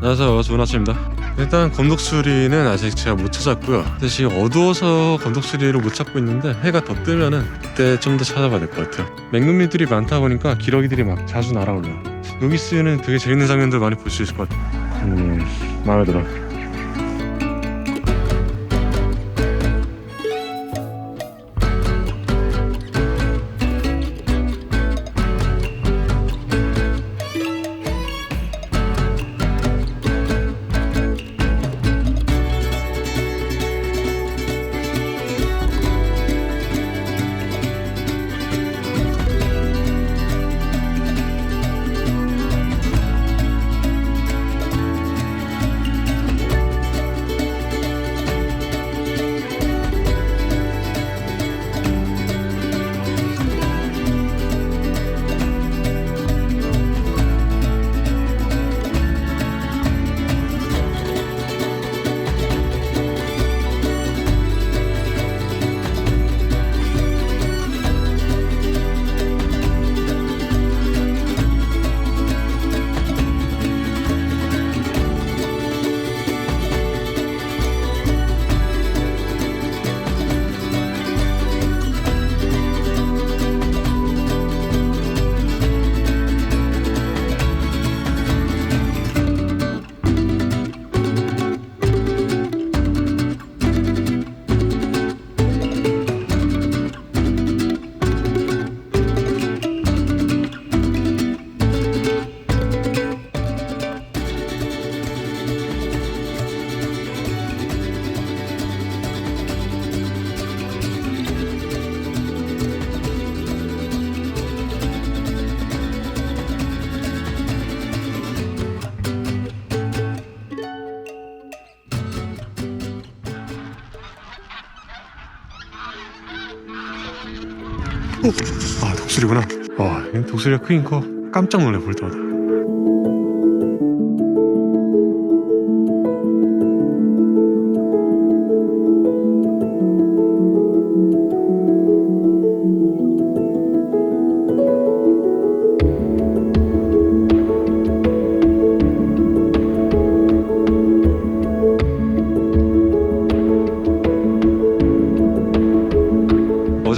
안녕하세요. 좋은 아침입니다. 일단 검독수리는 아직 제가 못 찾았고요. 지금 어두워서 검독수리를 못 찾고 있는데 해가 더 뜨면은 그때 좀 더 찾아봐야 될 것 같아요. 맹금류들이 많다 보니까 기러기들이 막 자주 날아올라요. 여기 쓰는 되게 재밌는 장면들 많이 볼 수 있을 것 같아요. 음 마음에 들어 아 독수리구나. 와얘 독수리가 크긴 커. 깜짝 놀래 볼 때마다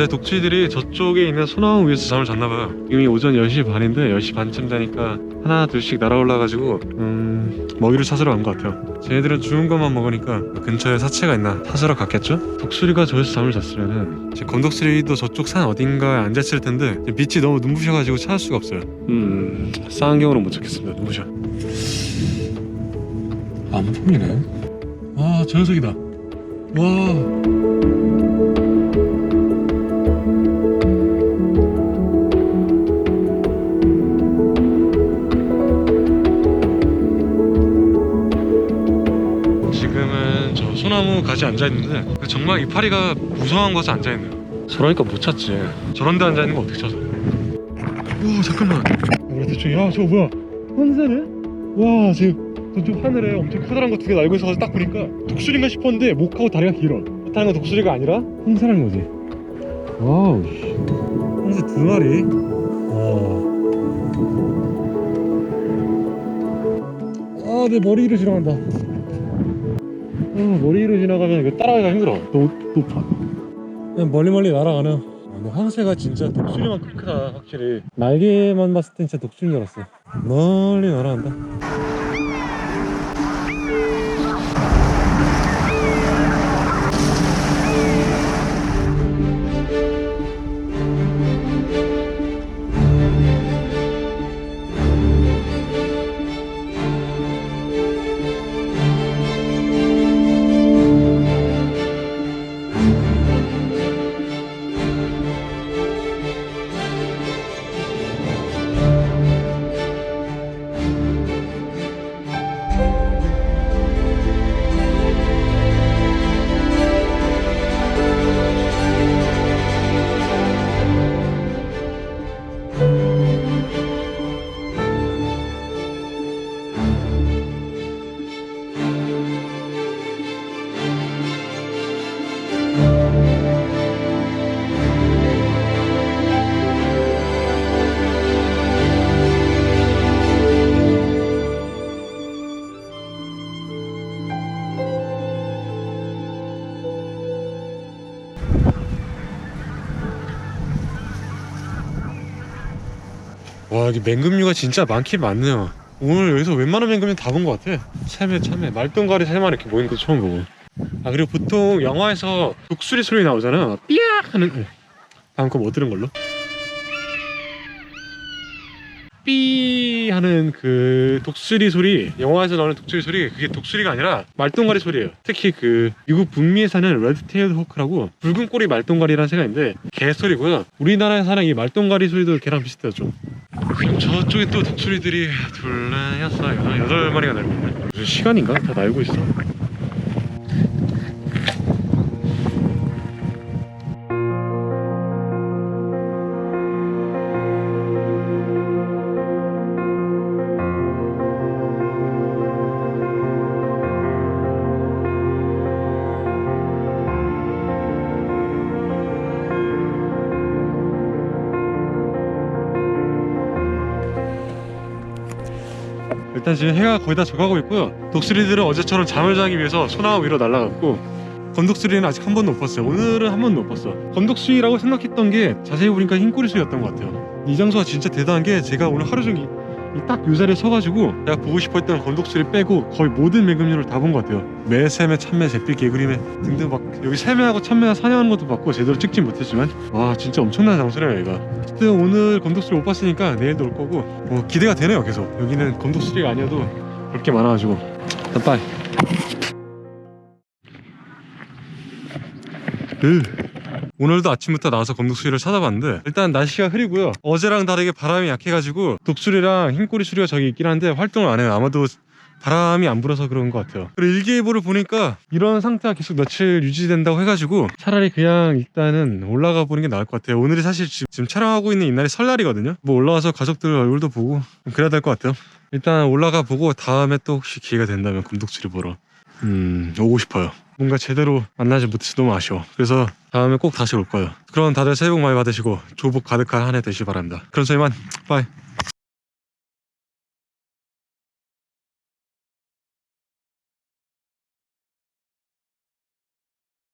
어제 독수리들이 저쪽에 있는 소나무 위에서 잠을 잤나봐요. 이미 오전 10시 반인데 10시 반쯤 되니까 하나 둘씩 날아올라가지고 음... 먹이를 찾으러 간 것 같아요. 쟤네들은 죽은 것만 먹으니까 근처에 사체가 있나 찾으러 갔겠죠? 독수리가 저기서 잠을 잤으면은 제 검독수리도 저쪽 산 어딘가에 앉아있을 텐데 빛이 너무 눈부셔가지고 찾을 수가 없어요. 음... 쌍안경으로 못 찾겠습니다. 눈부셔. 안 보이네. 아 저 녀석이다. 와 지금은 저 소나무 가지 앉아 있는데 정말 이파리가 무성한 곳에 앉아 있네요. 저러니까 못 찾지. 저런 데 앉아 있는 거 어떻게 찾아? 오 잠깐만. 우리 대충 야 저거 뭐야? 혼새네? 와 지금 저쪽 하늘에 엄청 커다란 거 두 개 날고 있어서 딱 보니까 독수리인가 싶었는데 목하고 다리가 길어. 그렇다는 건 독수리가 아니라 홍새라는 거지. 와우. 씨. 홍새 두 마리. 와. 아, 내 머리 위로 지나간다. 아, 머리 위로 지나가면 이거 따라가기가 힘들어. 너무 높아. 그냥 멀리 멀리 날아가는. 아, 근데 황새가 진짜 독수리만큼 크다, 확실히. 날개만 봤을 땐 진짜 독수리인 줄 알았어. 멀리 날아간다. 여기 맹금류가 진짜 많긴 많네요. 오늘 여기서 웬만한 맹금류 다 본 것 같아. 참외 참외. 말똥가리 새만 이렇게 모이는 거 처음 보고. 아 그리고 보통 영화에서 독수리 소리 나오잖아 삐약 하는. 다음 거뭐 들은 걸로? 삐 하는 그 독수리 소리. 영화에서 나오는 독수리 소리. 그게 독수리가 아니라 말똥가리 소리예요. 특히 그 미국 북미에 사는 레드테일드 호크라고 붉은 꼬리 말똥가리라는 새가 있는데 개 소리고요. 우리나라에 사는 이 말똥가리 소리도 걔랑 비슷해요 좀 저쪽에 또 독수리들이 둘레였어요. 여덟 마리가 날고 있네. 무슨 시간인가? 다 날고 있어 일단 지금 해가 거의 다 져가고 있고요. 독수리들은 어제처럼 잠을 자기 위해서 소나무 위로 날아갔고 건독수리는 아직 한 번도 못 봤어요. 오늘은 한 번도 못 봤어. 건독수리라고 생각했던 게 자세히 보니까 흰꼬리수였던 것 같아요. 이 장소가 진짜 대단한 게 제가 오늘 하루 종일 딱이 자리에 서가지고 내가 보고 싶었던 건독수리 빼고 거의 모든 매금류를 다 본 것 같아요. 매샘에 참매, 잿빛, 개구리매 등등 막 여기 새매하고 참매가 사냥하는 것도 봤고 제대로 찍진 못했지만 와 진짜 엄청난 장소네요 여기가. 어쨌든 오늘 건독수리 못 봤으니까 내일도 올 거고 뭐 기대가 되네요 계속. 여기는 건독수리가 아니어도 볼게 많아가지고. 빠이. 으. 오늘도 아침부터 나와서 검독수리를 찾아봤는데 일단 날씨가 흐리고요. 어제랑 다르게 바람이 약해가지고 독수리랑 흰꼬리 수리가 저기 있긴 한데 활동을 안 해요. 아마도 바람이 안 불어서 그런 것 같아요. 그리고 일기예보를 보니까 이런 상태가 계속 며칠 유지된다고 해가지고 차라리 그냥 일단은 올라가 보는 게 나을 것 같아요. 오늘이 사실 지- 지금 촬영하고 있는 이날이 설날이거든요. 뭐 올라와서 가족들 얼굴도 보고 그래야 될 것 같아요. 일단 올라가 보고 다음에 또 혹시 기회가 된다면 검독수리 보러 음 오고 싶어요. 뭔가 제대로 만나지 못해서 너무 아쉬워. 그래서 다음에 꼭 다시 올 거예요. 그럼 다들 새해 복 많이 받으시고 조복 가득한 한 해 되시기 바랍니다. 그럼 저희만. 빠이